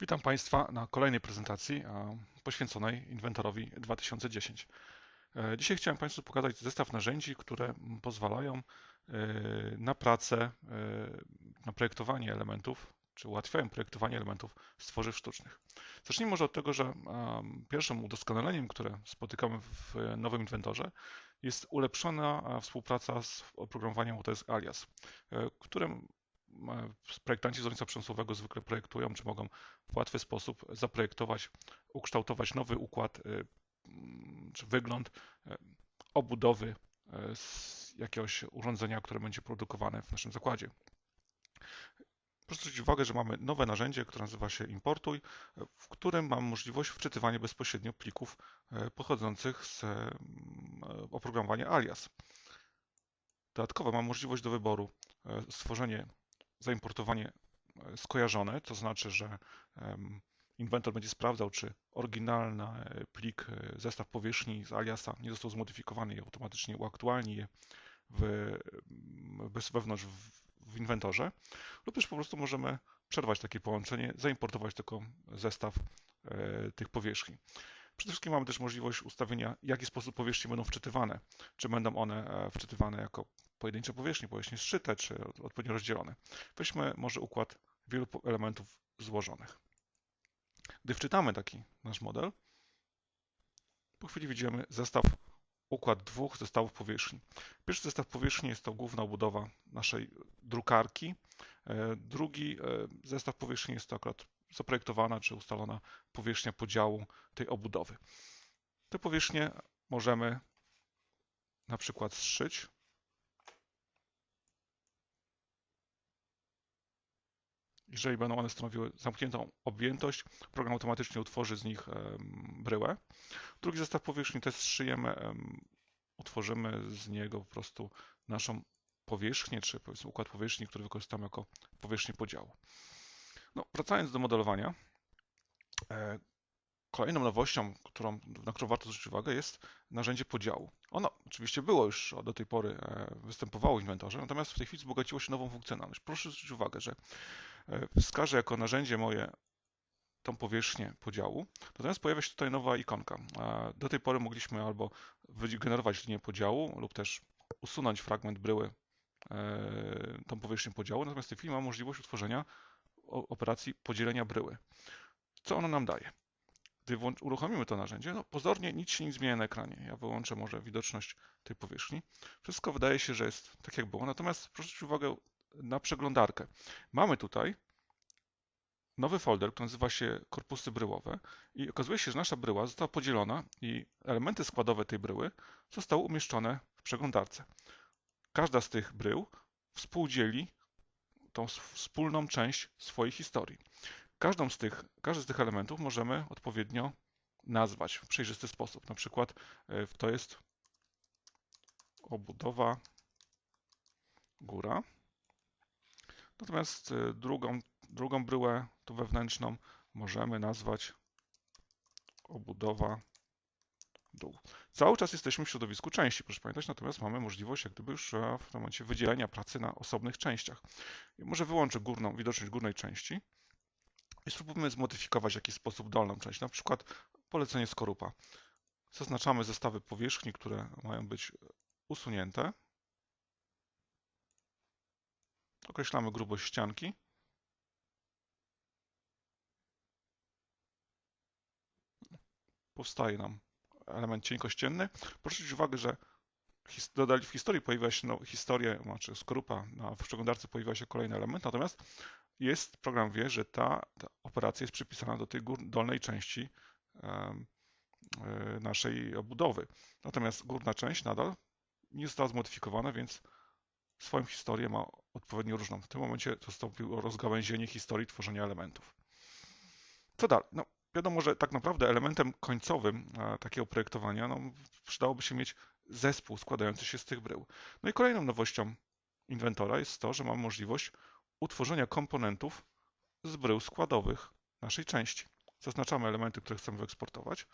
Witam Państwa na kolejnej prezentacji poświęconej inwentorowi 2010. E, dzisiaj chciałem Państwu pokazać zestaw narzędzi, które pozwalają e, na pracę, e, na projektowanie elementów, czy ułatwiają projektowanie elementów z tworzyw sztucznych. Zacznijmy może od tego, że pierwszym udoskonaleniem, które spotykamy w nowym inwentorze, jest ulepszona współpraca z oprogramowaniem Autodesk Alias, którym projektanci z przemysłowego zwykle projektują, czy mogą w łatwy sposób zaprojektować, ukształtować nowy układ, y, mm, czy wygląd y, obudowy y, z jakiegoś urządzenia, które będzie produkowane w naszym zakładzie. Proszę zwrócić uwagę, że mamy nowe narzędzie, które nazywa się Importuj, w którym mam możliwość wczytywania bezpośrednio plików pochodzących z oprogramowania Alias. Dodatkowo mam możliwość do wyboru stworzenie zaimportowanie e, skojarzone, to znaczy, że inwentor będzie sprawdzał, czy oryginalny e, plik, e, zestaw powierzchni z aliasa nie został zmodyfikowany i automatycznie uaktualni je w, wewnątrz w, w inwentorze, lub też po prostu możemy przerwać takie połączenie, zaimportować tylko zestaw tych powierzchni. Przede wszystkim mamy też możliwość ustawienia, w jaki sposób powierzchnie będą wczytywane. Czy będą one wczytywane jako pojedyncze powierzchnie, powierzchnie zszyte czy odpowiednio rozdzielone. Weźmy może układ wielu elementów złożonych. Gdy wczytamy taki nasz model, po chwili widzimy zestaw, układ dwóch zestawów powierzchni. Pierwszy zestaw powierzchni jest to główna obudowa naszej drukarki. E, drugi e, zestaw powierzchni jest to akurat zaprojektowana czy ustalona powierzchnia podziału tej obudowy. Te powierzchnie możemy na przykład zszyć Jeżeli będą one stanowiły zamkniętą objętość, program automatycznie utworzy z nich bryłę. Drugi zestaw powierzchni też szyjemy, utworzymy z niego po prostu naszą powierzchnię, czy powiedzmy układ powierzchni, który wykorzystamy jako powierzchnię podziału. No, wracając do modelowania, e, kolejną nowością, którą, na którą warto zwrócić uwagę, jest narzędzie podziału. Ono oczywiście było już do tej pory, e, występowało w inwentorze, natomiast w tej chwili wzbogaciło się nową funkcjonalność. Proszę zwrócić uwagę, że wskażę jako narzędzie moje tą powierzchnię podziału. Natomiast pojawia się tutaj nowa ikonka. Do tej pory mogliśmy albo wygenerować linię podziału lub też usunąć fragment bryły e, tą powierzchnię podziału, natomiast w tej chwili mam możliwość utworzenia operacji podzielenia bryły. Co ono nam daje? Gdy uruchomimy to narzędzie, no pozornie nic się nie zmienia na ekranie. Ja wyłączę może widoczność tej powierzchni. Wszystko wydaje się, że jest tak jak było, natomiast proszę zwrócić uwagę na przeglądarkę. Mamy tutaj nowy folder, który nazywa się korpusy bryłowe i okazuje się, że nasza bryła została podzielona i elementy składowe tej bryły zostały umieszczone w przeglądarce. Każda z tych brył współdzieli tą wspólną część swojej historii. Każdą z tych, każdy z tych elementów możemy odpowiednio nazwać w przejrzysty sposób. Na przykład e, to jest obudowa góra. Natomiast y, drugą, drugą bryłę, tu wewnętrzną, możemy nazwać obudowa dół. Cały czas jesteśmy w środowisku części, proszę pamiętać, natomiast mamy możliwość jak gdyby już e, w tym momencie wydzielenia pracy na osobnych częściach. I może wyłączę górną, widoczność górnej części i spróbujmy zmodyfikować w jakiś sposób dolną część, na przykład polecenie skorupa. Zaznaczamy zestawy powierzchni, które mają być usunięte. Określamy grubość ścianki. Powstaje nam element cienkościenny. Proszę zwrócić uwagę, że w historii pojawiła się no, historia, znaczy skorupa, na, w przeglądarce pojawiła się kolejny element, natomiast jest, program wie, że ta, ta operacja jest przypisana do tej gór, dolnej części um, naszej obudowy. Natomiast górna część nadal nie została zmodyfikowana, więc swoją historię ma odpowiednio różną. W tym momencie zastąpiło rozgałęzienie historii tworzenia elementów. Co dalej? No, wiadomo, że tak naprawdę elementem końcowym e, takiego projektowania no, przydałoby się mieć zespół składający się z tych brył. No i kolejną nowością inwentora jest to, że mamy możliwość utworzenia komponentów z brył składowych naszej części. Zaznaczamy elementy, które chcemy wyeksportować.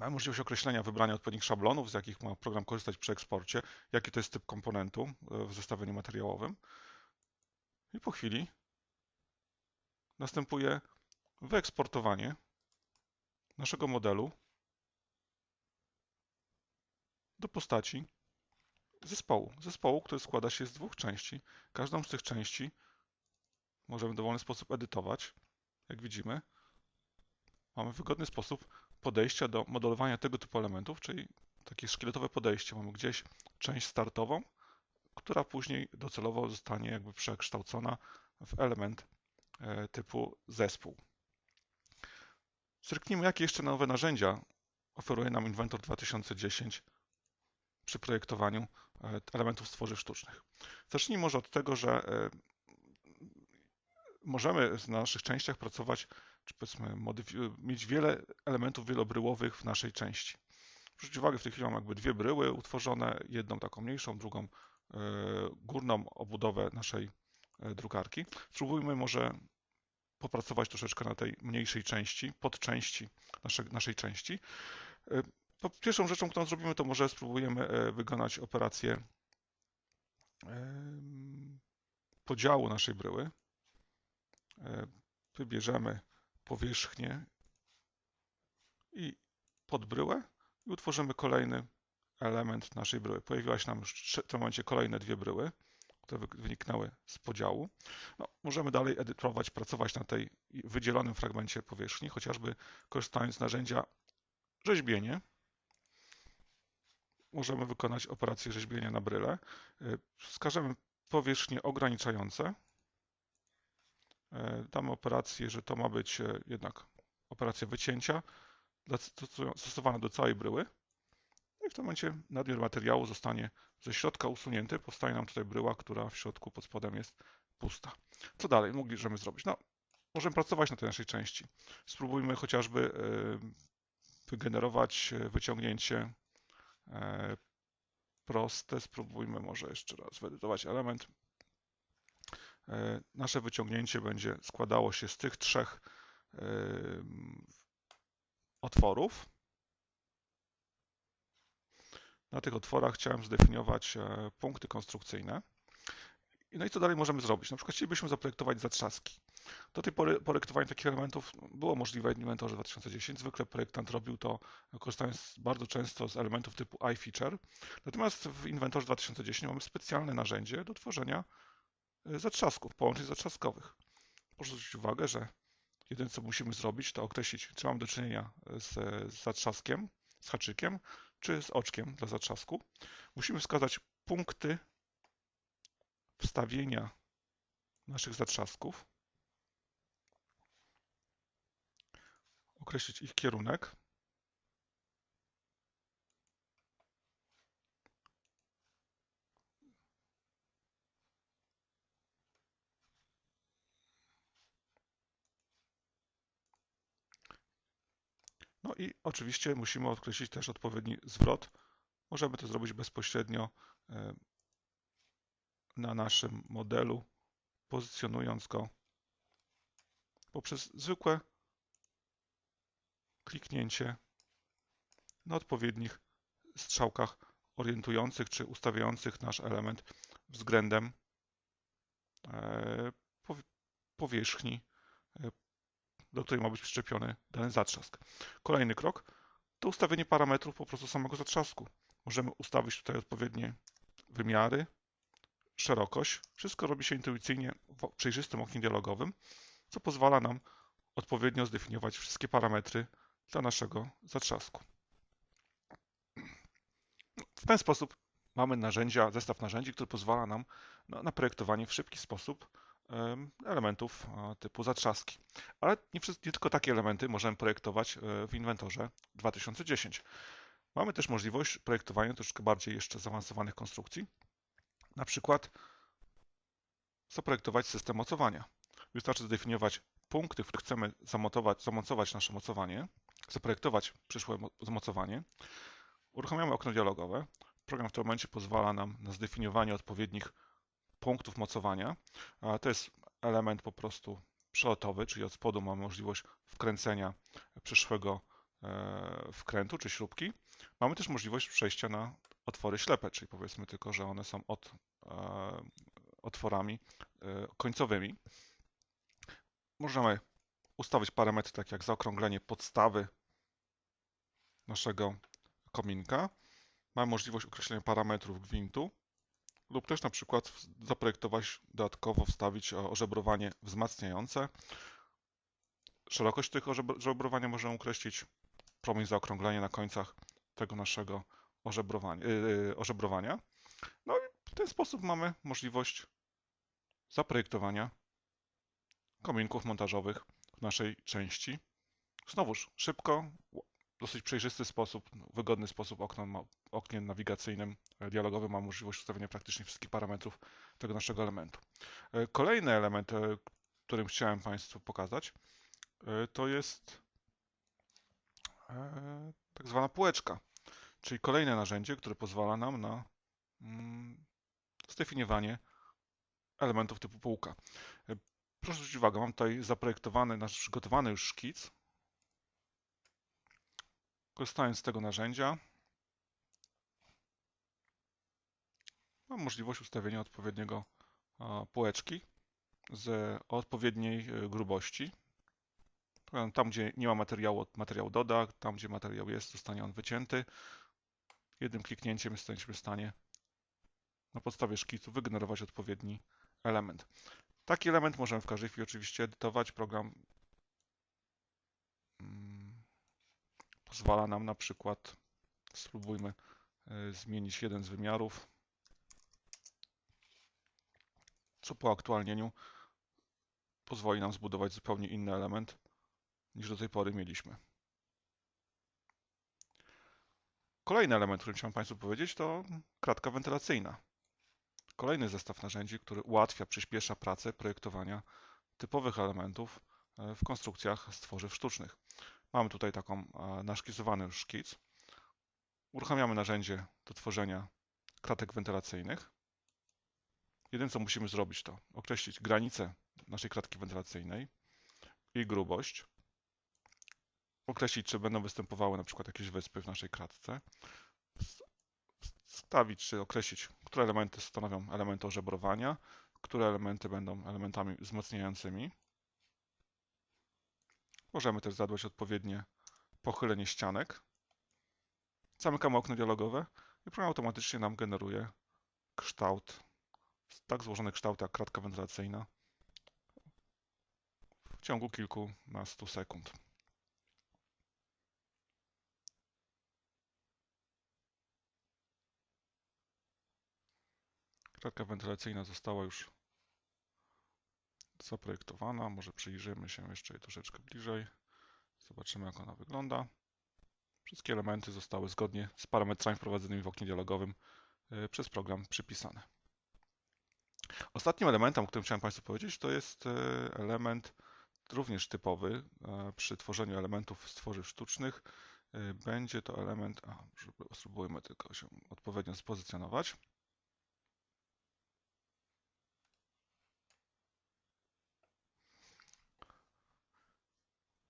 Mamy możliwość określenia wybrania odpowiednich szablonów, z jakich ma program korzystać przy eksporcie, jaki to jest typ komponentu e, w zestawieniu materiałowym. I po chwili następuje wyeksportowanie naszego modelu do postaci zespołu. Zespołu, który składa się z dwóch części. Każdą z tych części możemy w dowolny sposób edytować. Jak widzimy, mamy wygodny sposób podejścia do modelowania tego typu elementów, czyli takie szkieletowe podejście. Mamy gdzieś część startową, która później docelowo zostanie jakby przekształcona w element e, typu zespół. Zerknijmy, jakie jeszcze nowe narzędzia oferuje nam Inventor 2010 przy projektowaniu e, elementów stworzyw sztucznych. Zacznijmy może od tego, że e, możemy na naszych częściach pracować, czy powiedzmy mieć wiele elementów wielobryłowych w naszej części. Zwróćcie uwagę, w tej chwili mam jakby dwie bryły utworzone, jedną taką mniejszą, drugą e, górną obudowę naszej drukarki. Spróbujmy może popracować troszeczkę na tej mniejszej części, podczęści naszej, naszej części. To pierwszą rzeczą, którą zrobimy, to może spróbujemy e, wykonać operację podziału naszej bryły. E, wybierzemy powierzchnię i podbryłę i utworzymy kolejny element naszej bryły. Pojawiła się nam już w tym momencie kolejne dwie bryły, które wyniknęły z podziału. No, możemy dalej edytować, pracować na tej wydzielonym fragmencie powierzchni, chociażby korzystając z narzędzia rzeźbienie możemy wykonać operację rzeźbienia na bryle. E, wskażemy powierzchnie ograniczające. E, damy operację, że to ma być e, jednak operacja wycięcia stosowana do całej bryły. No I w tym momencie nadmiar materiału zostanie ze środka usunięty. Powstaje nam tutaj bryła, która w środku pod spodem jest pusta. Co dalej mogliśmy zrobić? No, możemy pracować na tej naszej części. Spróbujmy chociażby wygenerować wyciągnięcie E, proste. Spróbujmy może jeszcze raz wyedytować element. E, nasze wyciągnięcie będzie składało się z tych trzech e, otworów. Na tych otworach chciałem zdefiniować punkty konstrukcyjne. No i co dalej możemy zrobić? Na przykład chcielibyśmy zaprojektować zatrzaski. Do tej pory projektowanie takich elementów było możliwe w Inventorze 2010. Zwykle projektant robił to korzystając bardzo często z elementów typu iFeature. Natomiast w Inventorze 2010 mamy specjalne narzędzie do tworzenia e, zatrzasków, połączeń zatrzaskowych. Proszę zwrócić uwagę, że jedyne co musimy zrobić, to określić, czy mamy do czynienia z, z zatrzaskiem, z haczykiem, czy z oczkiem dla zatrzasku. Musimy wskazać punkty wstawienia naszych zatrzasków, określić ich kierunek. No i oczywiście musimy określić też odpowiedni zwrot. Możemy to zrobić bezpośrednio e, na naszym modelu, pozycjonując go poprzez zwykłe kliknięcie na odpowiednich strzałkach orientujących czy ustawiających nasz element względem e, powierzchni, e, do której ma być przyczepiony dany zatrzask. Kolejny krok to ustawienie parametrów po prostu samego zatrzasku. Możemy ustawić tutaj odpowiednie wymiary, szerokość. Wszystko robi się intuicyjnie w przejrzystym oknie dialogowym, co pozwala nam odpowiednio zdefiniować wszystkie parametry dla naszego zatrzasku. W ten sposób mamy narzędzia, zestaw narzędzi, który pozwala nam na, na projektowanie w szybki sposób elementów typu zatrzaski. Ale nie, nie, tylko takie elementy możemy projektować e, w inwentorze 2010. Mamy też możliwość projektowania troszkę bardziej jeszcze zaawansowanych konstrukcji, na przykład zaprojektować system mocowania. Wystarczy zdefiniować punkty, w których chcemy zamontować, zamocować nasze mocowanie, zaprojektować przyszłe zamocowanie. Uruchamiamy okno dialogowe. Program w tym momencie pozwala nam na zdefiniowanie odpowiednich punktów mocowania. To jest element po prostu przelotowy, czyli od spodu mamy możliwość wkręcenia przyszłego e, wkrętu czy śrubki. Mamy też możliwość przejścia na otwory ślepe, czyli powiedzmy tylko, że one są od, e, otworami e, końcowymi. możemy ustawić parametry takie jak zaokrąglenie podstawy naszego kominka. Mamy możliwość określenia parametrów gwintu lub też na przykład zaprojektować dodatkowo, wstawić ożebrowanie wzmacniające. Szerokość tych ożebrowania możemy określić, promień zaokrąglenia na końcach tego naszego ożebrowania. Yy, ożebrowania. No i w ten sposób mamy możliwość zaprojektowania kominków montażowych w naszej części. Znowuż szybko, dosyć przejrzysty sposób, wygodny sposób oknem, oknem nawigacyjnym, e, dialogowym ma możliwość ustawienia praktycznie wszystkich parametrów tego naszego elementu. E, kolejny element, e, którym chciałem Państwu pokazać, to jest tak zwana półeczka, czyli kolejne narzędzie, które pozwala nam na mm, zdefiniowanie elementów typu półka. Proszę zwrócić uwagę, mam tutaj zaprojektowany, nasz przygotowany już szkic. Korzystając z tego narzędzia, mam możliwość ustawienia odpowiedniego półeczki z odpowiedniej e, grubości. Tam, gdzie nie ma materiału, materiał doda, tam, gdzie materiał jest, zostanie on wycięty. Jednym kliknięciem jesteśmy w stanie na podstawie szkicu wygenerować odpowiedni element. Taki element możemy w każdej chwili oczywiście edytować. Program mm, pozwala nam na przykład, spróbujmy e, zmienić jeden z wymiarów, co po aktualnieniu pozwoli nam zbudować zupełnie inny element niż do tej pory mieliśmy. Kolejny element, który chciałem Państwu powiedzieć, to kratka wentylacyjna. Kolejny zestaw narzędzi, który ułatwia, przyspiesza pracę projektowania typowych elementów e, w konstrukcjach z tworzyw sztucznych. Mamy tutaj taką e, naszkizowany już szkic. Uruchamiamy narzędzie do tworzenia kratek wentylacyjnych. Jedyne co musimy zrobić to określić granicę naszej kratki wentylacyjnej, jej grubość, określić czy będą występowały na przykład jakieś wyspy w naszej kratce, wstawić czy określić, które elementy stanowią elementy ożebrowania, które elementy będą elementami wzmacniającymi. Możemy też zadbać odpowiednie pochylenie ścianek. Zamykamy okno dialogowe i program automatycznie nam generuje kształt, tak złożony kształt jak kratka wentylacyjna w ciągu kilkunastu sekund. Kratka wentylacyjna została już zaprojektowana. Może przyjrzymy się jeszcze jej troszeczkę bliżej. Zobaczymy, jak ona wygląda. Wszystkie elementy zostały zgodnie z parametrami wprowadzonymi w oknie dialogowym e, przez program przypisane. Ostatnim elementem, o którym chciałem Państwu powiedzieć, to jest e, element również typowy e, przy tworzeniu elementów z tworzyw sztucznych. Będzie to element, a, spróbujmy tylko się odpowiednio spozycjonować.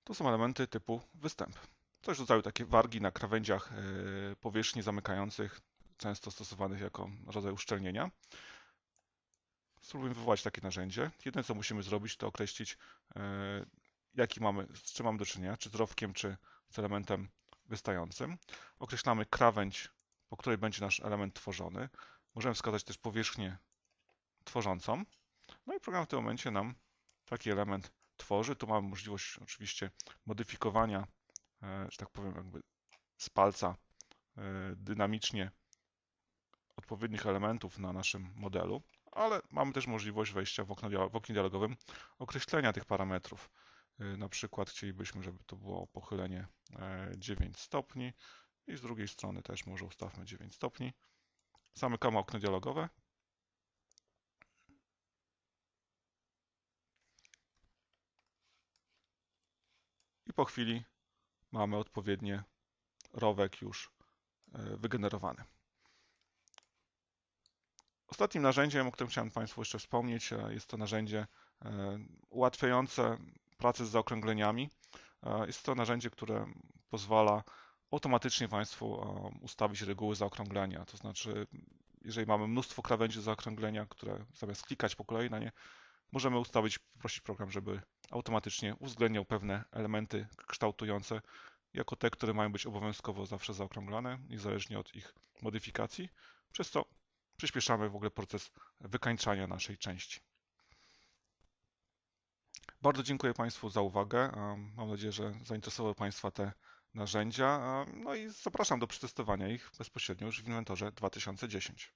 To są elementy typu występ. Coś rodzaju takie wargi na krawędziach e, powierzchni zamykających, często stosowanych jako rodzaj uszczelnienia. Spróbujmy wywołać takie narzędzie. Jedyne co musimy zrobić to określić e, jaki mamy, z czym mamy do czynienia, czy z rowkiem, czy z elementem wystającym. Określamy krawędź, po której będzie nasz element tworzony. Możemy wskazać też powierzchnię tworzącą. No i program w tym momencie nam taki element tworzy. Tu mamy możliwość oczywiście modyfikowania, e, że tak powiem, jakby z palca e, dynamicznie odpowiednich elementów na naszym modelu, ale mamy też możliwość wejścia w, okno, w oknie dialogowym określenia tych parametrów. E, na przykład chcielibyśmy, żeby to było pochylenie 9 stopni i z drugiej strony też może ustawmy 9 stopni. Zamykamy okno dialogowe po chwili mamy odpowiednie rowek już e, wygenerowany. Ostatnim narzędziem, o którym chciałem Państwu jeszcze wspomnieć, e, jest to narzędzie e, ułatwiające pracę z zaokrągleniami. Jest to narzędzie, które pozwala automatycznie Państwu ustawić reguły zaokrąglenia. To znaczy, jeżeli mamy mnóstwo krawędzi zaokrąglenia, które zamiast klikać po kolei na nie, możemy ustawić, poprosić program, żeby automatycznie uwzględniał pewne elementy kształtujące jako te, które mają być obowiązkowo zawsze zaokrąglane, niezależnie od ich modyfikacji, przez co przyspieszamy w ogóle proces wykańczania naszej części. Bardzo dziękuję Państwu za uwagę. Mam nadzieję, że zainteresowały Państwa te narzędzia. No i zapraszam do przetestowania ich bezpośrednio już w inwentorze 2010.